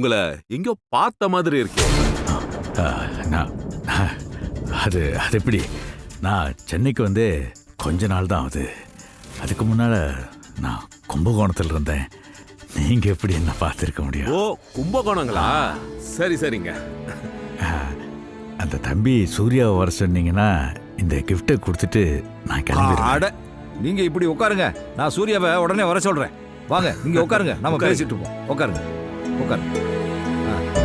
உங்களை எங்கேயோ பார்த்த மாதிரி இருக்கே. நான் அது அது எப்படி? நான் சென்னைக்கு வந்து கொஞ்ச நாள் தான் ஆகுது. அதுக்கு முன்னால் நான் கும்பகோணத்தில் இருந்தேன். நீங்கள் எப்படி என்ன பார்த்துருக்க முடியும்? ஓ கும்பகோணங்களா? சரி சரிங்க. அந்த தம்பி சூர்யாவை வர சொன்னீங்கன்னா இந்த கிஃப்ட்டை கொடுத்துட்டு நான் கிளம்பிடுறேன் அட நீங்க இப்படி உட்காருங்க. நான் சூர்யாவை உடனே வர சொல்றேன். வாங்க நீங்க உட்காருங்க. நம்ம. பேசிட்டு இருப்போம். உட்காருங்க. உட்காருங்க ஆ.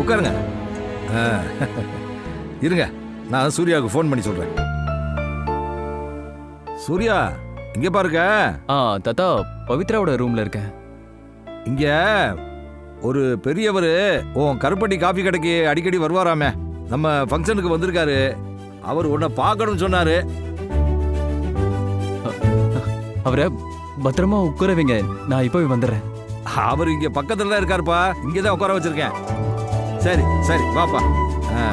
உட்காருங்க. ஆ. இருங்க. நான் சூர்யாவுக்கு ஃபோன் பண்ணி சொல்றேன். சூர்யா இங்க பாருங்க. ஆ தாத்தா பவித்ராவோட ரூம்ல இருக்கேன். இங்க ஒரு பெரியவர் உன் கருப்பட்டி காஃபி கடைக்கு அடிக்கடி வருவாராமே. நம்ம ஃபங்க்ஷனுக்கு வந்திருக்காரு. அவர் உன்னை பார்க்கணும்னு சொன்னாரு. அவரை பத்திரமா உட்கார வைங்க நான் இப்போவே வந்துடுறேன். அவர் இங்க பக்கத்துல தான் இருக்காருப்பா. இங்க தான் உட்கார வச்சிருக்கேன். சரி சரி வாப்பா. ஆ.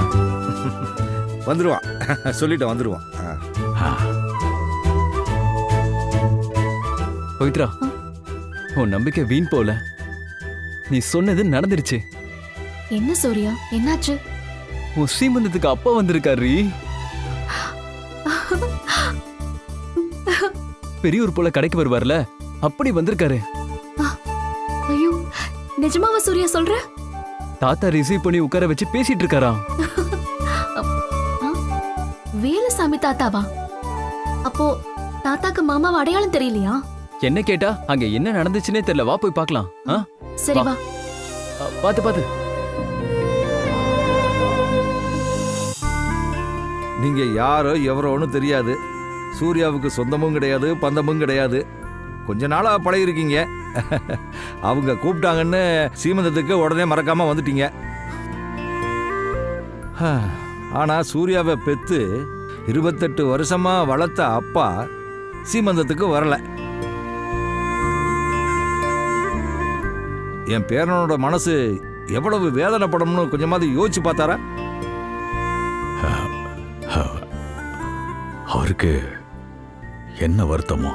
வந்துருவான். சொல்லிட்டேன் வந்துருவான். பவித்ரா உன் நம்பிக்கை வீண் போல. நீ சொன்னது நடந்துருச்சு. என்ன சூர்யா? என்னாச்சு? உன் சீமந்தத்துக்கு அப்பா வந்திருக்காரு. பெரியூர் போல கடைக்கு வருவார்ல அப்படி வந்திருக்காரு. நிஜமாவா சூர்யா சொல்ற? தாத்தா ரிசீவ் பண்ணி உட்கார வச்சு பேசிட்டு இருக்காராம் வேலுசாமி தாத்தாவா? அப்போ தாத்தாக்கு மாமாவை அடையாளம் தெரியலையா? என்ன கேட்டா? அங்க என்ன நடந்துச்சுன்னே தெரியல. வா போய் பார்க்கலாம்? சரி வா. பாத்து பாத்து நீங்க யாரோ எவரோன்னு தெரியாது. சூர்யாவுக்கு சொந்தமும் கிடையாது பந்தமும் கிடையாது. கொஞ்ச நாளா பழகிருக்கீங்க. அவங்க கூப்பிட்டாங்கன்னு சீமந்தத்துக்கு உடனே மறக்காமல் வந்துட்டீங்க. ஆனால் ஆனா சூர்யாவை பெற்று இருபத்தெட்டு வருஷமா வளர்த்த அப்பா சீமந்தத்துக்கு வரலை. என் பேரனோட மனசு எவ்வளவு வேதனைப்படும்னு கொஞ்சமாவது யோசிச்சு பார்த்தாரா? அவருக்கு என்ன வருத்தமோ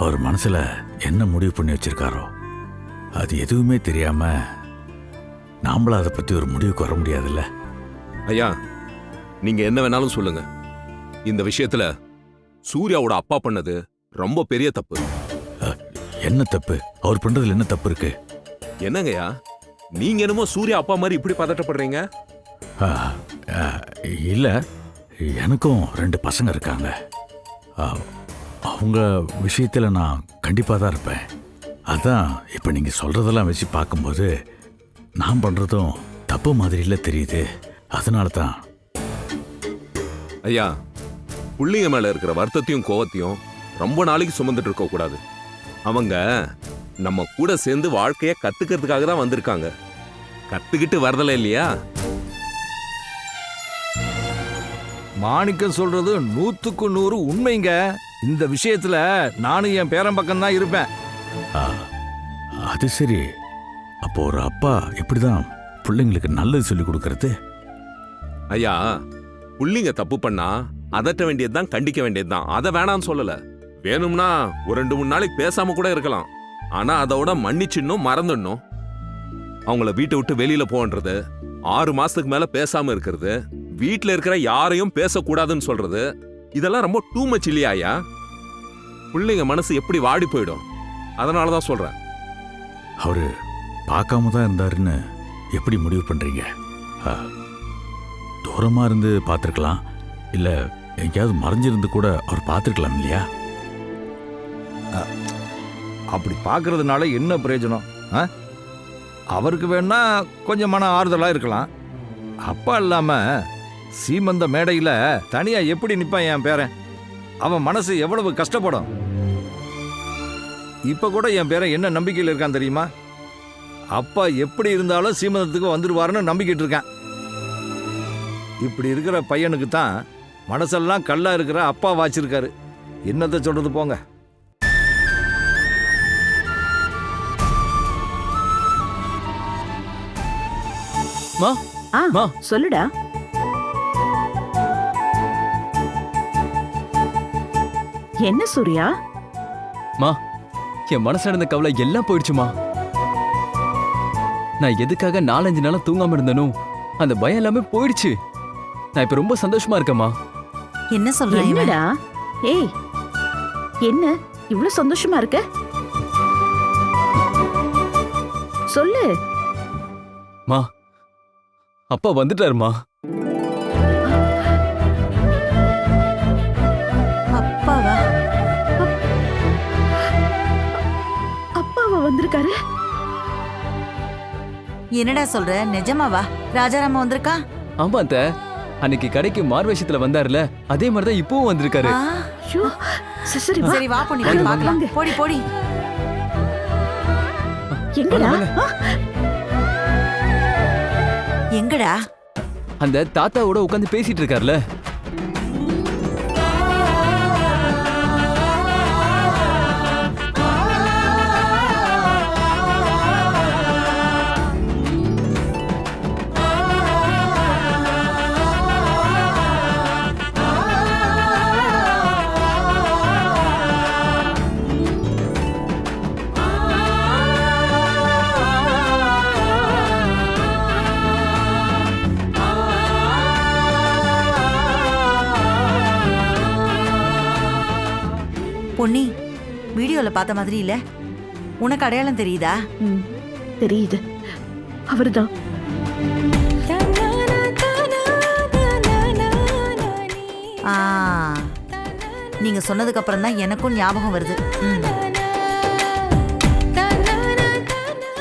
அவர் மனசில் என்ன முடிவு பண்ணி வச்சிருக்காரோ? அது எதுவுமே தெரியாம நாமளும் அதை பற்றி ஒரு முடிவுக்கு வர முடியாதுல்ல? ஐயா நீங்க என்ன வேணாலும் சொல்லுங்க. இந்த விஷயத்துல சூர்யாவோட அப்பா பண்ணது ரொம்ப பெரிய தப்பு. என்ன தப்பு? அவர் பண்றதுல என்ன தப்பு இருக்கு? என்னங்கய்யா நீங்க என்னமோ சூர்யா அப்பா மாதிரி இப்படி பதட்டப்படுறீங்க? இல்ல எனக்கும் ரெண்டு பசங்க இருக்காங்க. அவங்க விஷயத்துல நான் கண்டிப்பா தான் இருப்பேன். அதான் இப்ப நீங்க சொல்றதெல்லாம் வச்சு பார்க்கும்போது நான் பண்றதும் தப்பு மாதிரில தெரியுது. அதனால தான். ஐயா புள்ளிங்க மேல இருக்கிற வருத்தத்தையும் கோவத்தையும் ரொம்ப நாளைக்கு சுமந்துட்டு இருக்க கூடாது. அவங்க நம்ம கூட சேர்ந்து வாழ்க்கைய கத்துக்கிறதுக்காக தான் வந்திருக்காங்க. கத்துக்கிட்டு வரதல இல்லையா? மாணிக்கம் சொல்றது நூத்துக்கு நூறு உண்மைங்க. இந்த விஷயத்துல நானும் என் பேரன் பக்கம் தான் இருப்பேன் அது சரி. அப்போ ஒரு அப்பா இப்படிதான் பிள்ளைங்களுக்கு நல்லது சொல்லி கொடுக்கறது? ஐயா புள்ளிங்க தப்பு பண்ணா அதட்ட வேண்டியதுதான் கண்டிக்க வேண்டியதுதான். அதை வேணாம்னு சொல்லல. வேணும்னா ஒரு ரெண்டு மூணு நாளைக்கு பேசாம கூட இருக்கலாம். ஆனா அதோட மன்னிச்சிடணும் மறந்துடணும். அவங்கள வீட்டை விட்டு வெளியில போன்றது ஆறு மாசத்துக்கு மேல பேசாம இருக்கிறது வீட்ல இருக்கிற யாரையும் பேசக்கூடாதுன்னு சொல்றது இதெல்லாம் ரொம்ப டூ மச் இல்லையா ஐயா பிள்ளைங்க மனசு எப்படி வாடி போயிடும்? அதனால தான் சொல்றேன். அவரு பார்க்காம தான் இருந்தாருன்னு எப்படி முடிவு பண்றீங்க? ஆ, தூரமா இருந்து பார்த்துருக்கலாம். இல்ல எங்கேயாவது மறைஞ்சிருந்து கூட அவர் பார்த்துருக்கலாம் இல்லையா? அப்படி பார்க்கறதுனால என்ன பிரயோஜனம்? ஆ? அவருக்கு வேணா கொஞ்சம் மன ஆறுதலா இருக்கலாம். அப்பா இல்லாம சீமந்த மேடையில தனியா எப்படி நிப்பான் என் பேரன்? அவன் மனசு எவ்வளவு கஷ்டப்படும்? இப்ப கூட என் பேரன் என்ன நம்பிக்கையில் இருக்கான் தெரியுமா? அப்பா எப்படி இருந்தாலும் சீமந்தத்துக்கு வந்துடுவாருன்னு நம்பிக்கிட்டு இருக்கான். இப்படி இருக்கிற பையனுக்கு தான் மனசெல்லாம் கல்லா இருக்கிற அப்பா வாச்சிருக்காரு. என்னத்தை சொல்றது போங்க. மா ஆ மா. சொல்லுடா. என்ன சூர்யா? மா என் மனசுல இருந்த கவலை எல்லாம் போயிடுச்சுமா. நான் எதுக்காக நாலஞ்சு நாளா தூங்காம இருந்தனோ அந்த பயம் எல்லாமே போயிடுச்சு. நான் இப்ப ரொம்ப சந்தோஷமா இருக்கேம்மா. என்ன சொல்ற இவன்? என்னடா? ஏய் என்ன? இவ்ளோ சந்தோஷமா இருக்க? சொல்லு. மா அப்பா வந்துட்டாருமா. வந்திருக்காரு? என்னடா சொல்ற? நிஜமாவா ராஜாராம வந்திருக்கா? ஆமா அத்த. அன்னைக்கு கடைக்கு மார்வேஷத்துல வந்தாருல அதே மாதிரிதான் இப்பவும் வந்திருக்காரு. சரி, சரி வா. சரி வா பொண்ணி பார்க்கலாம். போடி போடி. எங்கடா? எங்கடா? அந்த தாத்தாவோட உட்காந்து பேசிட்டு இருக்காருல. பார்த்த மாதிரி இல்ல? உனக்கு அடையாளம் தெரியுதா? ம், தெரியுது. அவர்தான். ஆ நீங்க சொன்னதுக்கு அப்புறம் தான் எனக்கும் ஞாபகம் வருது.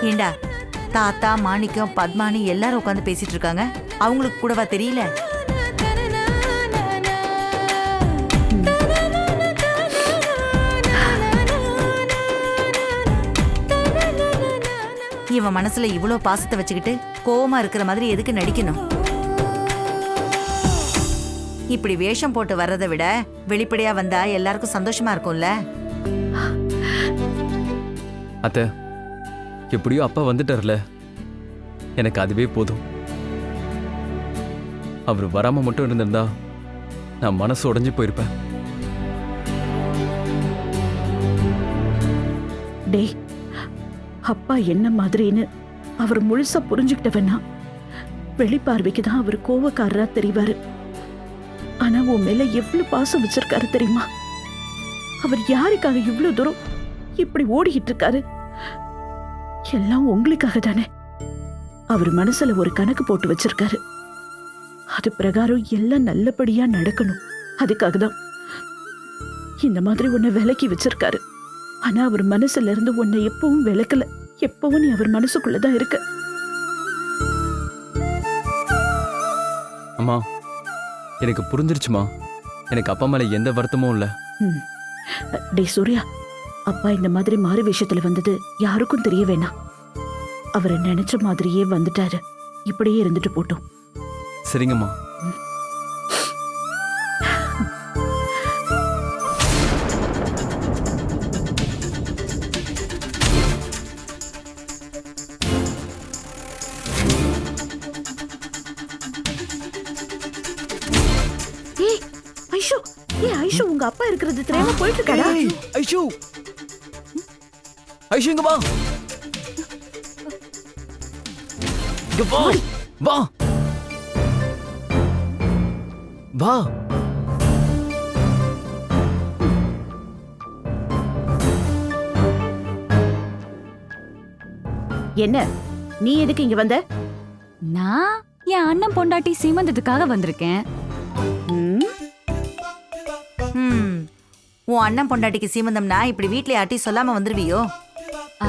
ஏண்டா தாத்தா மாணிக்கம் பத்மானி எல்லாரும் உட்காந்து பேசிட்டு இருக்காங்க? அவங்களுக்கு கூடவா தெரியல? இவன் மனசுல இவ்ளோ பாசத்தை வச்சுக்கிட்டு கோவமா இருக்கிற மாதிரி எதுக்கு நடிக்கணும்? இப்படி வேஷம் போட்டு வர்றதை விட வெளிப்படையா வந்தா எல்லாருக்கும் சந்தோஷமா இருக்கும்ல? அத்த எப்படியோ அப்பா வந்துட்டார்ல. எனக்கு அதுவே போதும். அவர் வராம மட்டும் இருந்திருந்தா நான் மனசு உடைஞ்சு போயிருப்பேன். டேய் அப்பா என்ன மாதிரின்னு அவர் முழுசா புரிஞ்சுக்கிட்டவனா வெளிப்பார்வைக்கு தான் அவர் கோவக்காரரா தெரிவாரு. ஆனா உன் மேல எவ்வளவு பாசம் வச்சிருக்காரு தெரியுமா? அவர் யாருக்காக இவ்வளவு தூரம் இப்படி ஓடிக்கிட்டு இருக்காரு? எல்லாம் உங்களுக்காக தானே. அவர் மனசுல ஒரு கணக்கு போட்டு வச்சிருக்காரு. அது பிரகாரம் எல்லாம் நல்லபடியா நடக்கணும். அதுக்காக தான் இந்த மாதிரி உன்னை விலக்கி வச்சிருக்காரு. ஆனா அவர் மனசுல இருந்து உன்னை எப்பவும் விளக்கல எப்பவும் நீ அவர் மனசுக்குள்ளதான் இருக்க. அம்மா எனக்கு புரிஞ்சிருச்சுமா. எனக்கு அப்பா மேல எந்த வருத்தமும் இல்லை. டேய் சூர்யா அப்பா இந்த மாதிரி மாறு விஷயத்துல வந்தது யாருக்கும் தெரிய வேணாம். அவரை நினைச்ச மாதிரியே வந்துட்டாரு. இப்படியே இருந்துட்டு போட்டோம். சரிங்கம்மா. ஐஷு ஏய் ஐஷு உங்க அப்பா இருக்கிறது தெரியாம போயிட்டு இருக்காடா ஐஷு. ஐஷு இங்க வா. இங்க வா. வா. வா. என்ன? நீ எதுக்கு இங்க வந்த? நான் என் அண்ணன் பொண்டாட்டி சீமந்தத்துக்காக வந்திருக்கேன். உன் அண்ணன் பொண்டாட்டிக்கு சீமந்தம்னா இப்படி வீட்ல யார்ட்டையும் சொல்லாம வந்துருவியோ? ஆ,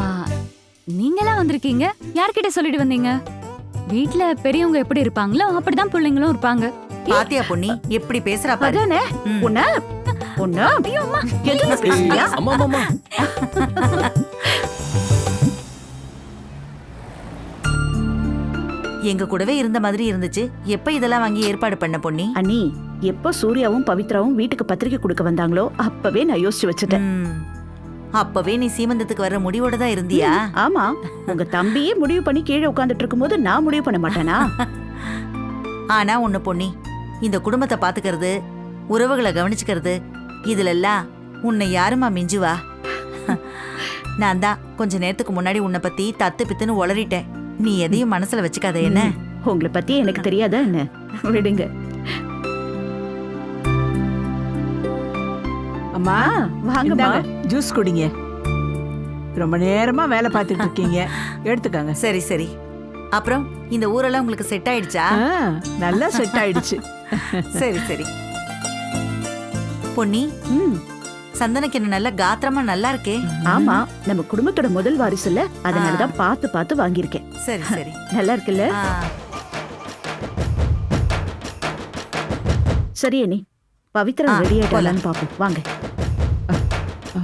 நீங்களா வந்திருக்கீங்க? யார்கிட்ட சொல்லிட்டு வந்தீங்க? வீட்ல பெரியவங்க எப்படி இருப்பாங்களோ அப்படிதான் பிள்ளைங்களும் இருப்பாங்க. பாத்தியா பொன்னி? எப்படி பேசுறா பாரு. அதானே. உன்ன உன்ன பேசுறியா அம்மா அம்மா, அம்மா. எங்க கூடவே இருந்த மாதிரி இருந்துச்சு. எப்ப இதெல்லாம் வாங்கி ஏற்பாடு பண்ண பொன்னி? அண்ணி எப்போ சூர்யாவும் பவித்ராவும் வீட்டுக்கு பத்திரிக்கை கொடுக்க வந்தாங்களோ அப்பவே நான் யோசிச்சு வச்சுட்டேன். ம். அப்பவே நீ சீமந்தத்துக்கு வர்ற முடிவோட தான் இருந்தியா? ஆமா. உங்க தம்பியே முடிவு பண்ணி கீழே உட்கார்ந்துட்டு இருக்கும்போது நான் முடிவு பண்ண மாட்டேனா? ஆனா ஒண்ணு பொன்னி இந்த குடும்பத்தை பாத்துக்கிறது உறவுகளை கவனிச்சுக்கிறது இதுல எல்லாம் உன்னை யாருமா மிஞ்சுவா? நான் தான் கொஞ்ச நேரத்துக்கு முன்னாடி உன்னை பத்தி தத்து பித்துன்னு உளறிட்டேன். நீ எதையும் மனசுல வச்சுக்காத என்ன? உங்களை பத்தி எனக்கு தெரியாதா என்ன? விடுங்க. அம்மா வாங்கம்மா. இந்தாங்க, ஜூஸ் குடிங்க. ரொம்ப நேரமா வேலை பார்த்துட்டு இருக்கீங்க. எடுத்துக்கங்க. சரி சரி. அப்புறம் இந்த ஊரெல்லாம் உங்களுக்கு செட் ஆயிடுச்சா? நல்லா செட் ஆயிடுச்சு. சரி சரி. பொன்னி ம், சந்தனக்கு என்ன நல்ல காத்திரமா நல்லா இருக்கே? ஆமா நம்ம குடும்பத்தோட முதல் வாரிசுல அதனாலதான் பார்த்து பார்த்து வாங்கியிருக்கேன். சரி சரி. நல்லா இருக்குல்ல? சரி அண்ணி. பவித்ரா ரெடி. ஆயிட்டாலான்னு பாப்போம் வாங்க. ஆ,